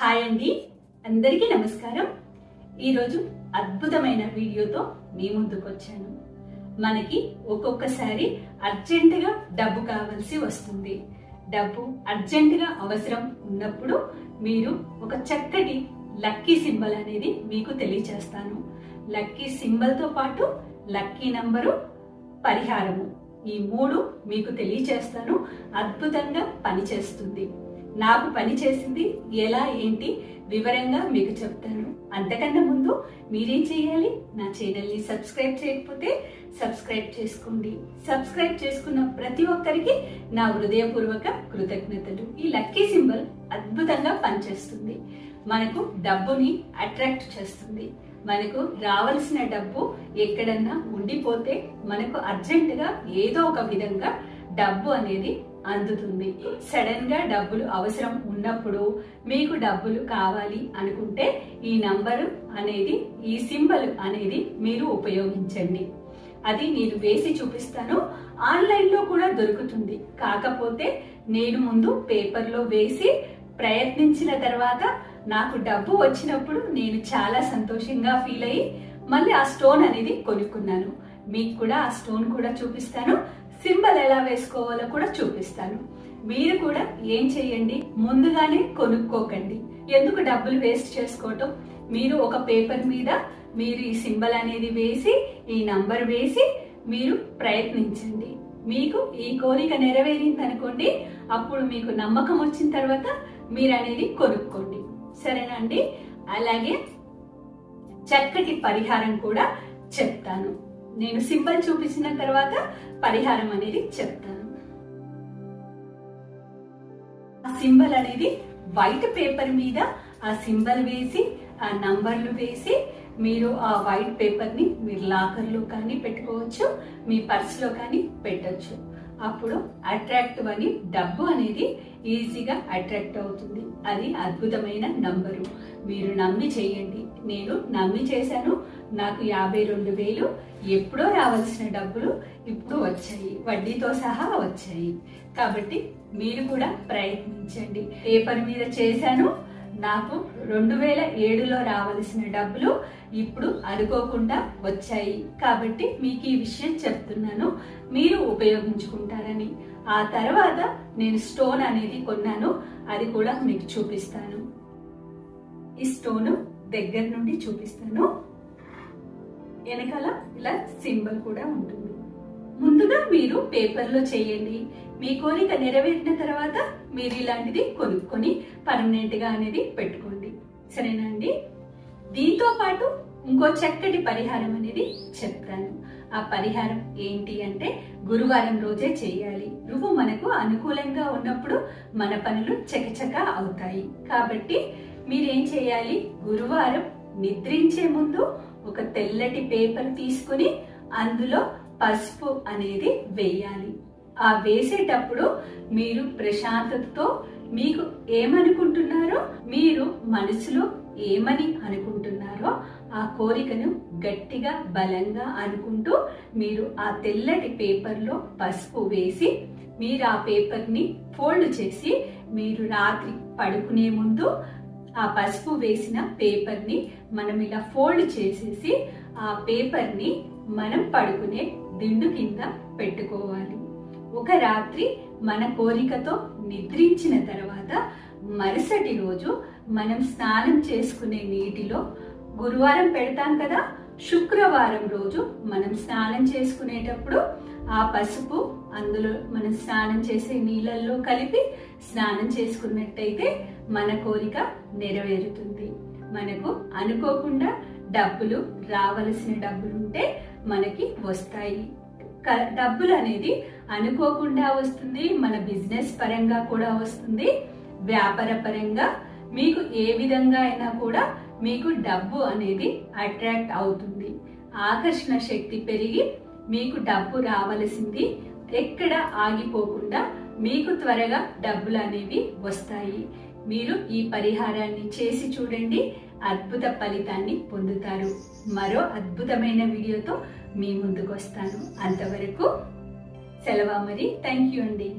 Hi అండి. అందరికీ నమస్కారం. ఈరోజు అద్భుతమైన వీడియోతో మీ ముందుకు వచ్చాను మనకి ఒక్కొక్కసారి అర్జెంటుగా డబ్బు కావాల్సి వస్తుంది. డబ్బు అర్జెంటుగా అవసరం ఉన్నప్పుడు మీరు ఒక చక్కటి లక్కీ సింబల్ అనేది మీకు తెలియచేస్తాను. లక్కీ సింబల్తో పాటు లక్కీ నంబరు పరిహారము. ఈ మూడు మీకు తెలియచేస్తాను. అద్భుతంగా పనిచేస్తుంది. నాకు పని చేసింది ఎలా ఏంటి వివరంగా మీకు చెప్తాను. అంతకన్నా ముందు మీరేం చేయాలి? నా ఛానల్ని సబ్స్క్రైబ్ చేయకపోతే సబ్స్క్రైబ్ చేసుకోండి. సబ్స్క్రైబ్ చేసుకున్న ప్రతి ఒక్కరికి నా హృదయపూర్వక కృతజ్ఞతలు. ఈ లక్కీ సింబల్ అద్భుతంగా పనిచేస్తుంది. మనకు డబ్బుని అట్రాక్ట్ చేస్తుంది. మనకు రావాల్సిన డబ్బు ఎక్కడన్నా ఉండిపోతే మనకు అర్జెంటుగా ఏదో ఒక విధంగా డబ్బు అనేది అందుతుంది. సడన్గా డబ్బులు అవసరం ఉన్నప్పుడు మీకు డబ్బులు కావాలి అనుకుంటే ఈ నంబరు అనేది ఈ సింబల్ అనేది మీరు ఉపయోగించండి. అది నేను వేసి చూపిస్తాను. ఆన్లైన్లో కూడా దొరుకుతుంది. కాకపోతే నేను ముందు పేపర్లో వేసి ప్రయత్నించిన తర్వాత నాకు డబ్బు వచ్చినప్పుడు నేను చాలా సంతోషంగా ఫీల్ అయ్యి మళ్ళీ ఆ స్టోన్ అనేది కొనుక్కున్నాను. మీకు కూడా ఆ స్టోన్ కూడా చూపిస్తాను. సింబల్ ఎలా వేసుకోవాలో కూడా చూపిస్తాను. మీరు కూడా ఏం చేయండి? ముందుగానే కొనుక్కోకండి. ఎందుకు డబ్బులు వేస్ట్ చేసుకోవటం? మీరు ఒక పేపర్ మీద మీరు ఈ సింబల్ అనేది వేసి ఈ నంబర్ వేసి మీరు ప్రయత్నించండి. మీకు ఈ కోరిక నెరవేరింది అనుకోండి అప్పుడు మీకు నమ్మకం వచ్చిన తర్వాత మీరు అనేది కొనుక్కోండి. సరేనా అండి? అలాగే చక్కటి పరిహారం కూడా చెప్తాను. నేను సింబల్ చూపించిన తర్వాత పరిహారం అనేది చెప్తాను. ఆ సింబల్ అనేది వైట్ పేపర్ మీద ఆ సింబల్ వేసి ఆ నంబర్లు వేసి మీరు ఆ వైట్ పేపర్ని మీరు లాకర్లో కానీ పెట్టుకోవచ్చు మీ పర్స్లో కానీ పెట్టచ్చు. అప్పుడు అట్రాక్టివ్ అని డబ్బు అనేది ఈజీగా అట్రాక్ట్ అవుతుంది. అది అద్భుతమైన నంబరు. మీరు నమ్మి చేయండి. నేను నమ్మి చేశాను. నాకు యాభై రెండు వేలు ఎప్పుడో రావాల్సిన డబ్బులు ఇప్పుడు వచ్చాయి. వడ్డీతో సహా వచ్చాయి. కాబట్టి మీరు కూడా ప్రయత్నించండి. పేపర్ మీద చేశాను. నాకు రెండు వేల ఏడులో రావాల్సిన డబ్బులు ఇప్పుడు అనుకోకుండా వచ్చాయి. కాబట్టి మీకు ఈ విషయం చెప్తున్నాను. మీరు ఉపయోగించుకుంటారని. ఆ తర్వాత నేను స్టోన్ అనేది కొన్నాను. అది కూడా మీకు చూపిస్తాను. ఈ స్టోను దగ్గర నుండి చూపిస్తాను. వెనకాల ఇలా సింబల్ కూడా ఉంటుంది. ముందుగా మీరు పేపర్లో చేయండి. మీ కోరిక నెరవేరిన తర్వాత మీరు ఇలాంటిది కొనుక్కొని పర్మనెంట్గా అనేది పెట్టుకోండి. సరేనా అండి? దీంతో పాటు ఇంకో చక్కటి పరిహారం అనేది చెప్తాను. ఆ పరిహారం ఏంటి అంటే గురువారం రోజే చేయాలి. నువ్వు మనకు అనుకూలంగా ఉన్నప్పుడు మన పనులు చకచక అవుతాయి. కాబట్టి మీరేం చేయాలి? గురువారం నిద్రించే ముందు ఒక తెల్లటి పేపర్ తీసుకుని అందులో పసుపు అనేది వేయాలి. ఆ వేసేటప్పుడు మీరు ప్రశాంతతతో మీకు ఏమనుకుంటున్నారో మీరు మనసులో ఏమని అనుకుంటున్నారో ఆ కోరికను గట్టిగా బలంగా అనుకుంటూ మీరు ఆ తెల్లటి పేపర్లో పసుపు వేసి మీరు ఆ పేపర్ని ఫోల్డ్ చేసి మీరు రాత్రి పడుకునే ముందు ఆ పసుపు వేసిన పేపర్ని మనం ఇలా ఫోల్డ్ చేసేసి ఆ పేపర్ని మనం పడుకునే దిండు కింద పెట్టుకోవాలి. ఒక రాత్రి మన కోరికతో నిద్రించిన తర్వాత మరుసటి రోజు మనం స్నానం చేసుకునే నీటిలో గురువారం పెడతాం కదా శుక్రవారం రోజు మనం స్నానం చేసుకునేటప్పుడు ఆ పసుపు అందులో మనం స్నానం చేసే నీళ్ళల్లో కలిపి స్నానం చేసుకున్నట్టయితే మన కోరిక నెరవేరుతుంది. మనకు అనుకోకుండా డబ్బులు రావలసిన డబ్బులు ఉంటే మనకి వస్తాయి. క- డబ్బులు అనేది అనుకోకుండా వస్తుంది మన బిజినెస్ పరంగా కూడా వస్తుంది. వ్యాపార పరంగా మీకు ఏ విధంగా అయినా కూడా మీకు డబ్బు అనేది అట్రాక్ట్ అవుతుంది. ఆకర్షణ శక్తి పెరిగి మీకు డబ్బు రావలసింది ఎక్కడ ఆగిపోకుండా మీకు త్వరగా డబ్బులు అనేవి వస్తాయి. మీరు ఈ పరిహారాన్ని చేసి చూడండి అద్భుత ఫలితాన్ని పొందుతారు. మరో అద్భుతమైన వీడియోతో మీ ముందుకు వస్తాను. అంతవరకు సెలవు మరి థ్యాంక్ యూ అండి.